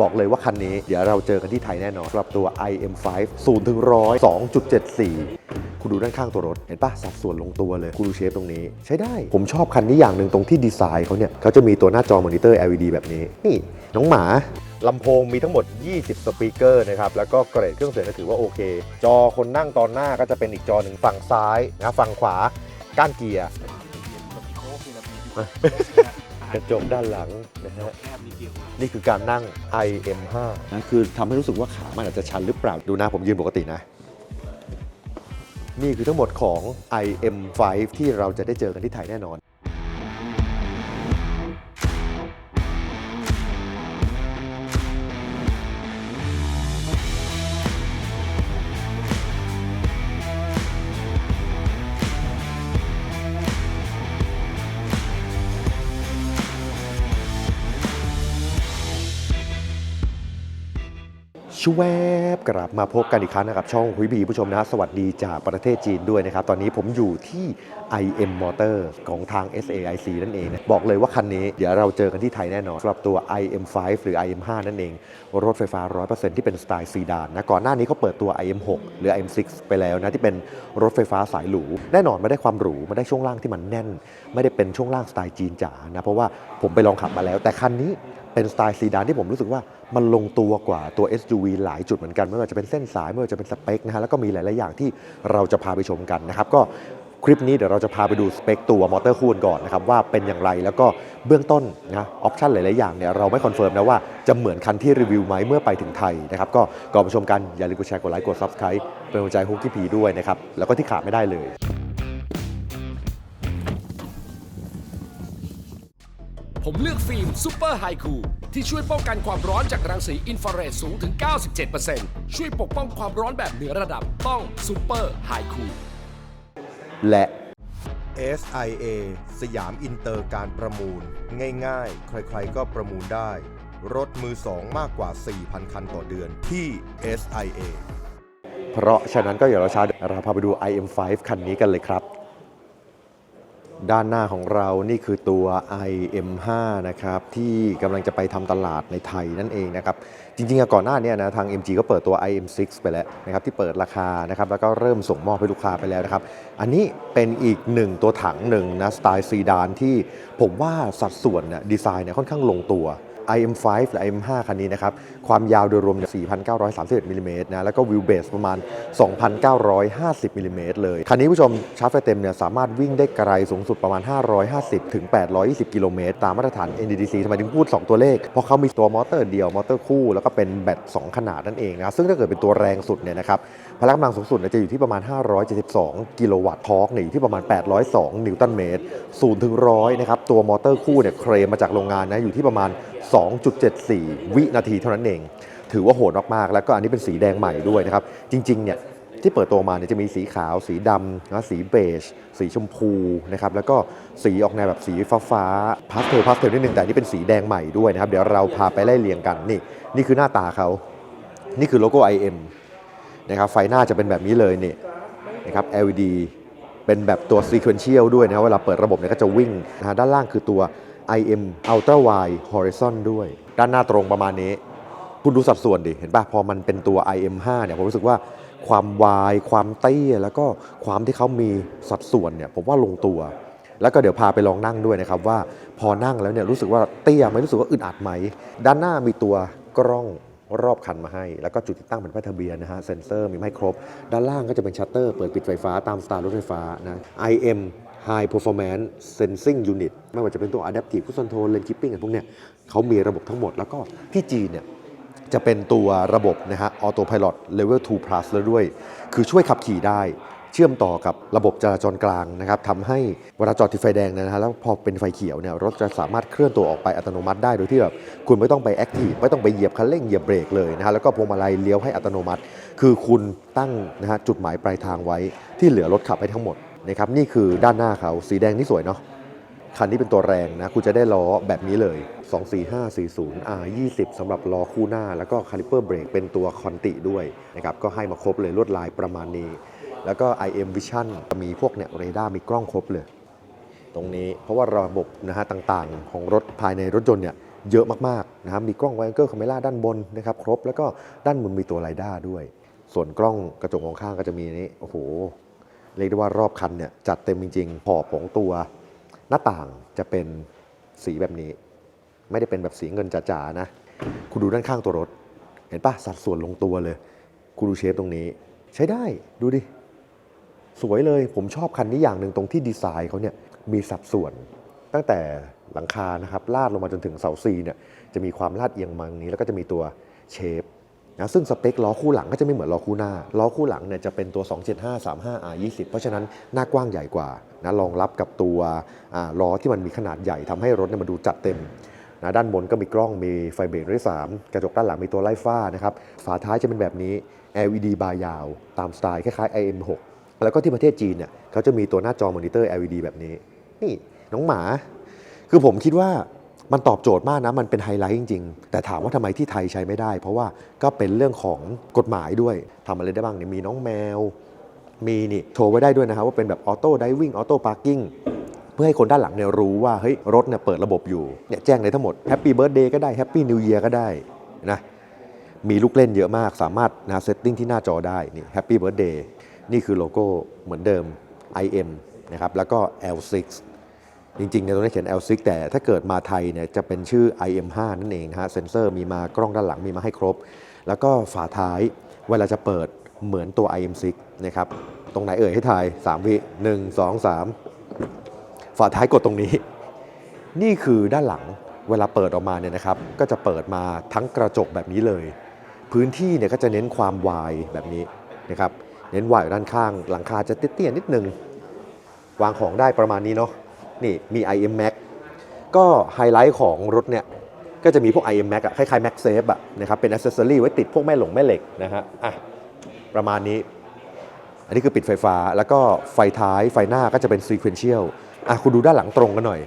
บอกเลยว่าคันนี้เดี๋ยวเราเจอกันที่ไทยแน่นอนสำหรับตัว IM5 0ถึง100 2.74 คุณดูด้านข้างตัวรถ เห็นปะสัดส่วนลงตัวเลย คุณดูเชฟตรงนี้ ใช้ได้ ผมชอบคันนี้อย่างหนึ่งตรงที่ดีไซน์เขาเนี่ยเขาจะมีตัวหน้าจอมอนิเตอร์ LED แบบนี้ นี่น้องหมาลำโพงมีทั้งหมด 20 สปีกเกอร์นะครับ แล้วก็เกรดเครื่องเสียงก็ถือว่าโอเค จอคนนั่งตอนหน้าก็จะเป็นอีกจอหนึ่งฝั่งซ้ายนะฝั่งขวาก้านเกียร์ ระจกด้านหลังนะฮะนี่คือการนั่ง IM5 นะคือทำให้รู้สึกว่าขามันอาจจะชันหรือเปล่าดูนะผมยืนปกตินะ นี่คือทั้งหมดของ IM5 ที่เราจะได้เจอกันที่ไทยแน่นอน ชวบกลับมาพบกันอีกครั้งนะครับช่องคุยบีผู้ชมนะสวัสดีจากประเทศจีนด้วยนะครับ ตอนนี้ผมอยู่ที่ IM Motor ของทาง SAIC นั่นเองนะบอกเลยว่าคันนี้เดี๋ยวเราเจอกันที่ไทยแน่นอนสำหรับตัว IM5 หรือ IM5 นั่นเอง รถไฟฟ้า 100%ที่เป็นสไตล์ซีดานนะก่อนหน้านี้เขาเปิดตัว IM6 หรือ IM6 ไปแล้วนะที่เป็นรถไฟฟ้าสายหรู แน่นอนไม่ได้ความหรูไม่ได้ช่วงล่างที่มันแน่น ไม่ได้เป็นช่วงล่างสไตล์จีนจ๋านะเพราะว่าผมไปลองขับมาแล้ว แต่คันนี้เป็นสไตล์ซีดานที่ผมรู้สึกว่ามันลงตัวกว่าตัว SUV หลายจุดเหมือนกัน ไม่ว่าจะเป็นเส้นสาย ไม่ว่าจะเป็นสเปคนะฮะแล้วก็มีหลาย ๆ อย่างที่เราจะพาไปชมกันนะครับก็คลิปนี้เดี๋ยวเราจะพาไปดูสเปคตัวมอเตอร์คูณก่อนนะครับว่าเป็นอย่างไรแล้วก็เบื้องต้นนะออปชันหลาย ๆ อย่างเนี่ยเราไม่คอนเฟิร์มนะว่าจะเหมือนคันที่รีวิวไหมเมื่อไปถึงไทยนะครับก็ก่อนไปชมกันอย่าลืมกดแชร์กดไลค์กด Subscribe เป็นกำลังใจฮุกกี้พีด้วยนะครับแล้วก็ที่ขาดไม่ได้เลย ผมเลือกฟิล์มซูเปอร์ไฮคูที่ช่วยป้องกันความร้อนจากรังสีอินฟราเรดสูงถึง 97%ช่วยปกป้องความร้อนแบบเหนือระดับต้องซูเปอร์ไฮคูและ SIA สยามอินเตอร์การประมูล ง่ายๆ ใครๆก็ประมูลได้ รถมือสองมากกว่า 4,000 คันต่อเดือนที่ SIA เพราะฉะนั้นก็อย่ารอช้าเดี๋ยวเราพาไปดู IM5 คันนี้กันเลยครับ ด้านหน้าของเรานี่คือตัว IM5 นะครับที่กำลังจะไปทำตลาดในไทยนั่นเองนะครับจริงๆก่อนหน้านี้นะทาง MG ก็เปิดตัว IM6 ไปแล้วนะครับที่เปิดราคานะครับแล้วก็เริ่มส่งมอบให้ลูกค้าไปแล้วนะครับอันนี้เป็นอีกหนึ่งตัวถังหนึ่งนะสไตล์ซีดานที่ผมว่าสัดส่วนเนี่ยดีไซน์เนี่ยค่อนข้างลงตัว IM5 หรือ IM5 คันนี้นะครับ ความยาวโดยรวม 4,931มิลลิเมตรนะ แล้วก็วิวเบสประมาณ 2,950มิลลิเมตรเลย คันนี้ผู้ชมชาร์จไฟเต็มเนี่ยสามารถวิ่งได้ไกลสูงสุดประมาณ 550 ถึง 820 กิโลเมตร ตามมาตรฐาน NEDC ทำไมถึงพูด 2 ตัวเลข เพราะเขามีตัวมอเตอร์เดียว มอเตอร์คู่ แล้วก็เป็นแบต 2 ขนาดนั่นเองนะ ซึ่งถ้าเกิดเป็นตัวแรงสุดเนี่ยนะครับ พละกำลังสูงสุดจะอยู่ที่ประมาณ 572 กิโลวัตต์ทอร์กเนี่ยอยู่ที่ประมาณ 802 นิวตันเมตร0ถึง100นะครับ ตัวมอเตอร์คู่เนี่ยเคลมมาจากโรงงานนะอยู่ที่ประมาณ 2.74 วินาทีเท่านั้นเอง ถือว่าโหดมากๆ แล้วก็อันนี้เป็นสีแดงใหม่ด้วยนะครับ จริงๆเนี่ยที่เปิดตัวมาเนี่ยจะมีสีขาว สีดำนะสีเบจ สีชมพูนะครับแล้วก็สีออกแนวแบบสีฟ้าฟ้าพาสเทลพาสเทลนิดนึงแต่อันนี่เป็นสีแดงใหม่ด้วยนะครับ เดี๋ยวเราพาไปไล่เรียงกันนี่นี่คือหน้าตาเขานี่คือโลโก้ IM นะครับไฟหน้าจะเป็นแบบนี้เลยนี่นะครับ LED เป็นแบบตัว sequential ด้วยนะครับเวลาเปิดระบบเนี่ยก็จะวิ่งนะฮะด้านล่างคือตัว IM Ultra Wide Horizon ด้วย ด้านหน้าตรงประมาณนี้ คุณดูสัดส่วนดิ เห็นป่ะ พอมันเป็นตัว IM5 เนี่ยผมรู้สึกว่าความวาย ความเตี้ย แล้วก็ความที่เขามีสัดส่วนเนี่ยผมว่าลงตัว แล้วก็เดี๋ยวพาไปลองนั่งด้วยนะครับ ว่าพอนั่งแล้วเนี่ยรู้สึกว่าเตี้ยไหมรู้สึกว่าอึดอัดไหม ด้านหน้ามีตัวกล้อง รอบคันมาให้ แล้วก็จุดติดตั้งเป็นป้ายทะเบียนนะฮะเซ็นเซอร์มีมาให้ครบ ด้านล่างก็จะเป็นชัตเตอร์เปิดปิดไฟฟ้าตามสไตล์รถไฟฟ้านะ IM High Performance Sensing Unit ไม่ว่าจะเป็นตัว Adaptive Cruise Control Lane Keeping อะไรพวกเนี้ยเขามีระบบทั้งหมดแล้วก็ที่จีนเนี่ยจะเป็นตัวระบบนะฮะ Auto Pilot Level 2 Plus แล้วด้วย คือช่วยขับขี่ได้ เชื่อมต่อกับระบบจราจรกลางนะครับทำให้เวลาจอดที่ไฟแดงนยนะฮะแล้วพอเป็นไฟเขียวเนี่ยรถจะสามารถเคลื่อนตัวออกไปอัตโนมัติได้โดยที่แบบคุณไม่ต้องไปแอคทีฟไม่ต้องไปเหยียบคันเร่งเหยียบเบรกเลยนะฮะแล้วก็พวงมาลัยเลี้ยวให้อัตโนมัติ คือคุณตั้งนะฮะจุดหมายปลายทางไว้ที่เหลือรถขับให้ทั้งหมดนะครับนี่คือด้านหน้าเขาสีแดงนี่สวยเนาะคันนี้เป็นตัวแรงนะคุณจะได้ล้อแบบนี้เลย 24540 R 20สำหรับล้อคู่หน้า แล้วก็คาลิเปอร์เบรกเป็นตัวคอนติด้วยนะครับก็ให้มาครบเลยลวดลายประมาณนี้ แล้วก็ IM Vision มีพวกเนี่ยเรดาร์มีกล้องครบเลย ตรงนี้เพราะว่าระบบนะฮะต่างๆ ของรถภายในรถยนต์เนี่ยเยอะมากๆนะครับมีกล้องไวเกอร์คาเมล่าด้านบนนะครับครบแล้วก็ด้านบนมีตัวไรด้าด้วย ส่วนกล้องกระจกมองข้างก็จะมีนี้โอ้โหเรียกได้ว่ารอบคันเนี่ยจัดเต็มจริงๆขอบของตัวหน้าต่างจะเป็นสีแบบนี้ ไม่ได้เป็นแบบสีเงินจ๋าๆนะคุณดูด้านข้างตัวรถ เห็นปะสัดส่วนลงตัวเลย คุณดูเชฟตรงนี้ ใช้ได้ดูดิ สวยเลยผมชอบคันนี้อย่างหนึ่งตรงที่ดีไซน์เขาเนี่ยมีสัดส่วน ตั้งแต่หลังคานะครับลาดลงมาจนถึงเสาซีเนี่ยจะมีความลาดเอียงมางนี้ แล้วก็จะมีตัวเชฟนะซึ่งสเปคล้อคู่หลังก็จะไม่เหมือนล้อคู่หน้าล้อคู่หลังเนี่ยจะเป็นตัว 275 35 R 20เพราะฉะนั้นหน้ากว้างใหญ่กว่านะรองรับกับตัวอ่าล้อที่มันมีขนาดใหญ่ทำให้รถเนี่ยมันดูจัดเต็มนะด้านบนก็มีกล้องมีไฟเบรกด้วย3กระจกด้านหลังมีตัวไล่ฟ้านะครับฝาท้ายจะเป็นแบบนี้ LED บาร์ยาว ตามสไตล์คล้ายๆ IM6 แล้วก็ที่ประเทศจีนเนี่ยเขาจะมีตัวหน้าจอมอนิเตอร์ LED แบบนี้ นี่น้องหมา คือผมคิดว่ามันตอบโจทย์มากนะ มันเป็นไฮไลท์จริง ๆ แต่ถามว่าทำไมที่ไทยใช้ไม่ได้ เพราะว่าก็เป็นเรื่องของกฎหมายด้วยทำอะไรได้บ้างเนี่ยมีน้องแมว มีนี่โชว์ไว้ได้ด้วยนะครับว่าเป็นแบบออโต้ไดวิ่งออโต้พาร์กิ้งเพื่อให้คนด้านหลังเนี่ยรู้ว่าเฮ้ยรถเนี่ยเปิดระบบอยู่เนี่ยแจ้งได้ทั้งหมดแฮปปี้เบิร์ดเดย์ก็ได้แฮปปี้นิวเยียร์ก็ได้นะมีลูกเล่นเยอะมากสามารถนะเซตติ้งที่หน้าจอได้นี่แฮปปี้เบิร์ดเดย์ นี่คือโลโก้เหมือนเดิม IM นะครับแล้วก็ L6 จริงๆเนี่ยตรงนี้เขียน L6 แต่ถ้าเกิดมาไทยเนี่ยจะเป็นชื่อ IM5 นั่นเองฮะเซนเซอร์มีมากล้องด้านหลังมีมาให้ครบ แล้วก็ฝาท้ายเวลาจะเปิดเหมือนตัว IM6 นะครับตรงไหนเอ่ยให้ทาย 3 วิ 1 2 3 ฝาท้ายกดตรงนี้ นี่คือด้านหลังเวลาเปิดออกมาเนี่ยนะครับก็จะเปิดมาทั้งกระจกแบบนี้เลย พื้นที่เนี่ยก็จะเน้นความวายแบบนี้นะครับ เน้นวายอยู่ด้านข้าง หลังคาจะเตี้ยๆนิดนึง วางของได้ประมาณนี้เนาะ นี่มี IM Max ก็ไฮไลท์ของรถเนี่ย ก็จะมีพวก IM Max อะคล้ายๆ Max Safe อะนะครับ เป็นอ c เซ s ซอรีไว้ติดพวกแม่หลงแม่เหล็กนะฮะ อะ ประมาณนี้ อันนี้คือปิดไฟฟ้า แล้วก็ไฟท้ายไฟหน้าก็จะเป็น Sequential อะ คุณดูด้านหลังตรงกันหน่อย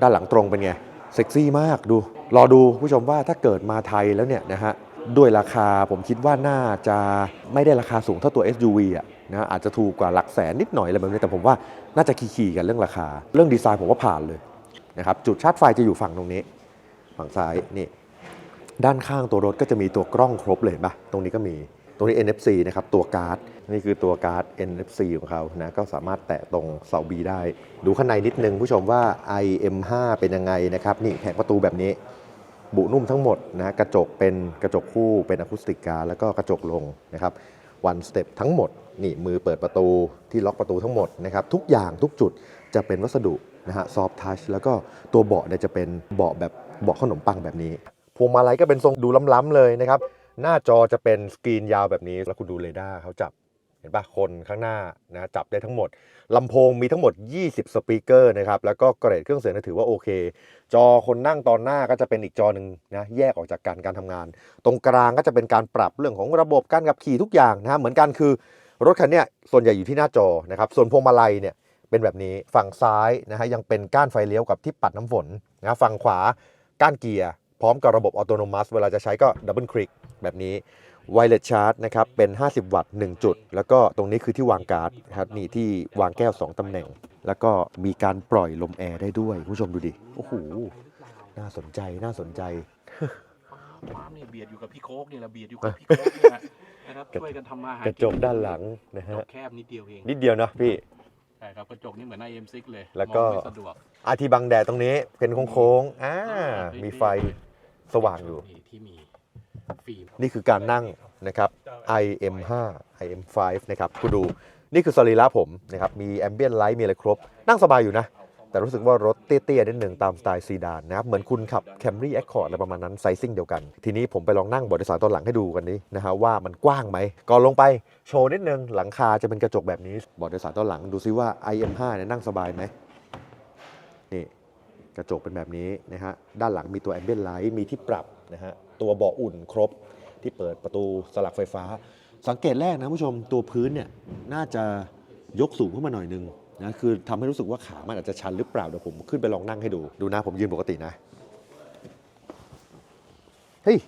ด้านหลังตรงเป็นไง เซ็กซี่มากดู รอดูผู้ชมว่าถ้าเกิดมาไทยแล้วเนี่ยนะฮะ ด้วยราคาผมคิดว่าน่าจะไม่ได้ราคาสูงเท่าตัว SUV อะนะอาจจะถูกกว่าหลักแสนนิดหน่อยอะไรแบบนี้แต่ผมว่าน่าจะขี่ๆกันเรื่องราคา เรื่องดีไซน์ผมว่าผ่านเลยนะครับจุดชาร์จไฟจะอยู่ฝั่งตรงนี้ ฝั่งซ้ายนี่ด้านข้างตัวรถก็จะมีตัวกล้องครบเลยเห็นปะตรงนี้ก็มีตรงนี้ NFC นะครับตัวการ์ดนี่คือตัวการ์ด NFC ของเขานะก็สามารถแตะตรงเสา B ได้ ดูข้างในนิดนึงผู้ชมว่า IM5 เป็นยังไงนะครับนี่แผงประตูแบบนี้ บุนุ่มทั้งหมดนะกระจกเป็นกระจกคู่เป็นอะคูสติกการแล้วก็กระจกลงนะครับ one step ทั้งหมดนี่มือเปิดประตูที่ล็อกประตูทั้งหมดนะครับทุกอย่างทุกจุดจะเป็นวัสดุนะฮะ soft touch แล้วก็ตัวเบาะเนี่ยจะเป็นเบาะแบบเบาะขนมปังแบบนี้พวงมาลัยก็เป็นทรงดูล้ำๆเลยนะครับหน้าจอจะเป็นสกรีนยาวแบบนี้แล้วคุณดูเรดาร์เขาจับ ห็นปะคนข้างหน้านะจับได้ทั้งหมดลำโพงมีทั้งหมด 20 สปีกเกอร์นะครับ แล้วก็เกรดเครื่องเสียงถือว่าโอเค จอคนนั่งตอนหน้าก็จะเป็นอีกจอหนึ่งนะแยกออกจากการการทำงาน ตรงกลางก็จะเป็นการปรับเรื่องของระบบการขับขี่ทุกอย่างนะเหมือนกันคือรถคันนี้ส่วนใหญ่อยู่ที่หน้าจอนะครับ ส่วนพวงมาลัยเนี่ยเป็นแบบนี้ฝั่งซ้ายนะฮะยังเป็นก้านไฟเลี้ยวกับที่ปัดน้ำฝนนะฝั่งขวาก้านเกียร์พร้อมกับระบบออโตโนมัสเวลาจะใช้ก็ดับเบิลคลิก แบบนี้ไวเลสชาร์จนะครับเป็น 50 วัตต์ 1 จุด แล้วก็ตรงนี้คือที่วางการ์ดนะครับนี่ที่วางแก้ว 2 ตำแหน่ง แล้วก็มีการปล่อยลมแอร์ได้ด้วยคุณผู้ชมดูดิ โอ้โห น่าสนใจน่าสนใจฟ้ามเนี่ยเบียดอยู่กับพี่โค้กเนี่ยแหละเบียดอยู่กับพี่โค้กเนี่ยนะครับช่วยกันทำมาหากระจกด้านหลังนะกฮะระจกแคบนิดเดียวเองนิดเดียวนะพี่ใช่ครับกระจกนี่เหมือน IM6 เลยแล้วก็มองไม่สะดวกอาทีบังแดดตรงนี้เป็นโค้งๆอ่าอ่ามีไฟสว่างอยู่นี่ที่มีฟิล์ม นี่คือการนั่งนะครับ IM5 IM5 นะครับคุณดูนี่คือสรีระผมนะครับ มีแอมเบียนไลท์มีอะไรครบ นั่งสบายอยู่นะ แต่รู้สึกว่ารถเตี้ยๆนิดหนึ่งตามสไตล์ซีดานนะครับ เหมือนคุณขับ Camry Accord อะไรประมาณนั้นไซซิ่งเดียวกัน ทีนี้ผมไปลองนั่งเบาะโดยสารตอนหลังให้ดูกันนี้นะฮะว่ามันกว้างไหม ก่อนลงไปโชว์นิดนึง หลังคาจะเป็นกระจกแบบนี้เบาะโดยสารตอนหลังดูซิว่า IM5 เนี่ยนั่งสบายไหมนี่กระจกเป็นแบบนี้นะฮะด้านหลังมีตัวแอมเบียนไลท์มีที่ปรับ นะฮะตัวเบาะอุ่นครบที่เปิดประตูสลักไฟฟ้า สังเกตแรกนะผู้ชมตัวพื้นเนี่ยน่าจะยกสูงขึ้นมาหน่อยนึงนะคือทำให้รู้สึกว่าขามันอาจจะชันหรือเปล่าเดี๋ยวผมขึ้นไปลองนั่งให้ดูดูนะผมยืนปกตินะเฮ้ย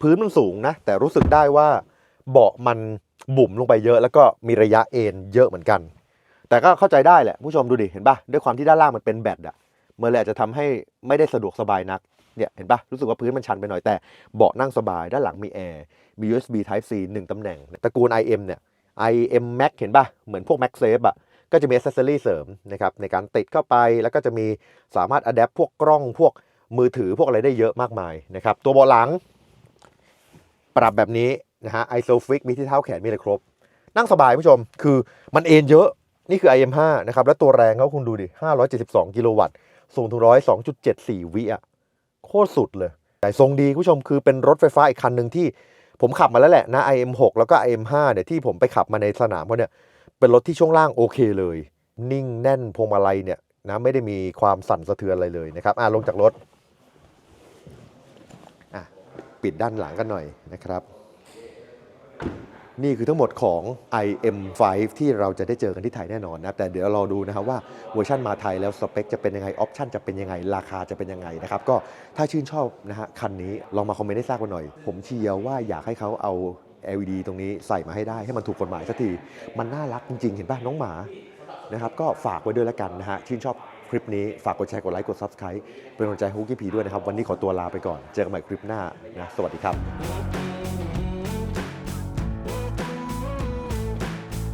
พื้นมันสูงนะ แต่รู้สึกได้ว่าเบาะมันบุ๋มลงไปเยอะ แล้วก็มีระยะเอ็นเยอะเหมือนกัน แต่ก็เข้าใจได้แหละผู้ชมดูดิเห็นปะด้วยความที่ด้านล่างมันเป็นแบตอะมันเลยอาจจะทำให้ไม่ได้สะดวกสบายนัก เนี่ยเห็นปะรู้สึกว่าพื้นมันชันไปหน่อยแต่เบาะนั่งสบายด้านหลังมีแอร์มี USB Type C 1ตำแหน่งตระกูล IM เนี่ย IM Max เห็นปะเหมือนพวก MagSafe อะก็จะมี accessory เสริมนะครับในการติดเข้าไปแล้วก็จะมีสามารถ adapt พวกกล้องพวกมือถือพวกอะไรได้เยอะมากมายนะครับตัวเบาะหลัง ปรับแบบนี้นะฮะ isofix มีที่เท้าแขนมีอะไรครบ นั่งสบายผู้ชมคือมันเอนเยอะนี่คือ IM5 นะครับ แล้วตัวแรงเขาคุณดูดิ 572 กิโลวัตต์ สูงถึงร้อย2.74 วิอะ ตรสุดเลย แต่ทรงดีคุณผู้ชมคือเป็นรถไฟฟ้าอีกคันหนึ่งที่ผมขับมาแล้วแหละนะ IM6 แล้วก็ IM5 เนี่ยที่ผมไปขับมาในสนามเขาเนี่ยเป็นรถที่ช่วงล่างโอเคเลย นิ่งแน่นพวงมาลัยเนี่ยนะไม่ได้มีความสั่นสะเทือนอะไรเลยนะครับอะลงจากรถอะปิดด้านหลังกันหน่อยนะครับ นี่คือทั้งหมดของ IM5 ที่เราจะได้เจอกันที่ไทยแน่นอนนะแต่เดี๋ยวเราดูนะครับว่าเวอร์ชันมาไทยแล้วสเปคจะเป็นยังไง ออปชันจะเป็นยังไง ราคาจะเป็นยังไงนะครับก็ถ้าชื่นชอบนะฮะคันนี้ลองมาคอมเมนต์ให้ทราบกันหน่อย ผมเชียร์ว่าอยากให้เขาเอา LED ตรงนี้ใส่มาให้ได้ให้มันถูกกฎหมายสักที มันน่ารักจริงๆ เห็นป่ะน้องหมานะครับก็ฝากไว้ด้วยแล้วกันนะฮะชื่นชอบคลิปนี้ฝากกดแชร์กดไลค์กด Subscribe เป็นกำลังใจฮุกกี้พีด้วยนะครับวันนี้ขอตัวลาไปก่อนเจอกันใหม่คลิปหน้านะสวัสดีครับ